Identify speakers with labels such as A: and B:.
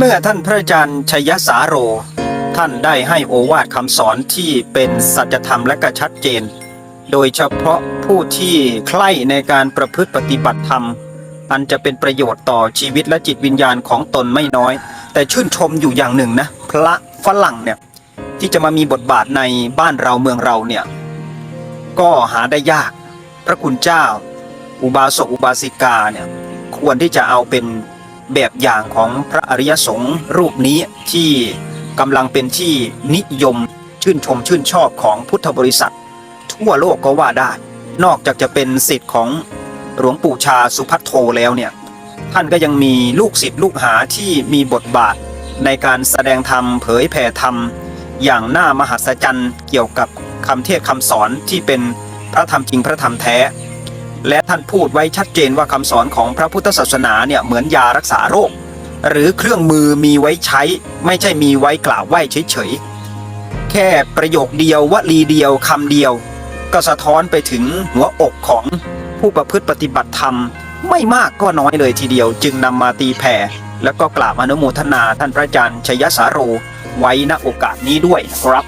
A: เมื่อท่านพระอาจารย์ชยสาโร ท่านได้ให้โอวาทคำสอนที่เป็นสัจธรรมและก็ชัดเจน โดยเฉพาะผู้ที่ใคร่ในการประพฤติปฏิบัติธรรม อันจะเป็นประโยชน์ต่อชีวิตและจิตวิญญาณของตนไม่น้อย แต่ชื่นชมอยู่อย่างหนึ่งนะ พระฝรั่งเนี่ยที่จะมามีบทบาทในบ้านเราเมืองเราเนี่ยก็หาได้ยาก พระคุณเจ้า อุบาสกอุบาสิกาเนี่ยควรที่จะเอาเป็น แบบอย่างของพระอริยสงฆ์รูปนี้ที่กำลังเป็นที่นิยมชื่นชมชื่นชอบของพุทธบริษัท ทั่วโลกก็ว่าได้ นอกจากจะเป็นสิทธิ์ของหลวงปู่ชาสุพัทโทแล้วเนี่ยท่านก็ยังมีลูกศิษย์ลูกหาที่มีบทบาทในการแสดงธรรมเผยแผ่ธรรม อย่างน่ามหัศจรรย์เกี่ยวกับคำเทศคำสอนที่เป็นพระธรรมจริงพระธรรมแท้ และท่านพูดไว้ชัดเจนว่าคำสอนของพระพุทธศาสนาเนี่ยเหมือนยารักษาโรค หรือเครื่องมือมีไว้ใช้ ไม่ใช่มีไว้กล่าวไหว้เฉยๆ แค่ประโยคเดียววลีเดียวคำเดียว ก็สะท้อนไปถึงหัวอกของผู้ประพฤติปฏิบัติธรรม ไม่มากก็น้อยเลยทีเดียว จึงนำมาตีแผ่ แล้วก็กราบอนุโมทนาท่านพระอาจารย์ชยสาโรไว้ณโอกาสนี้ด้วยครับ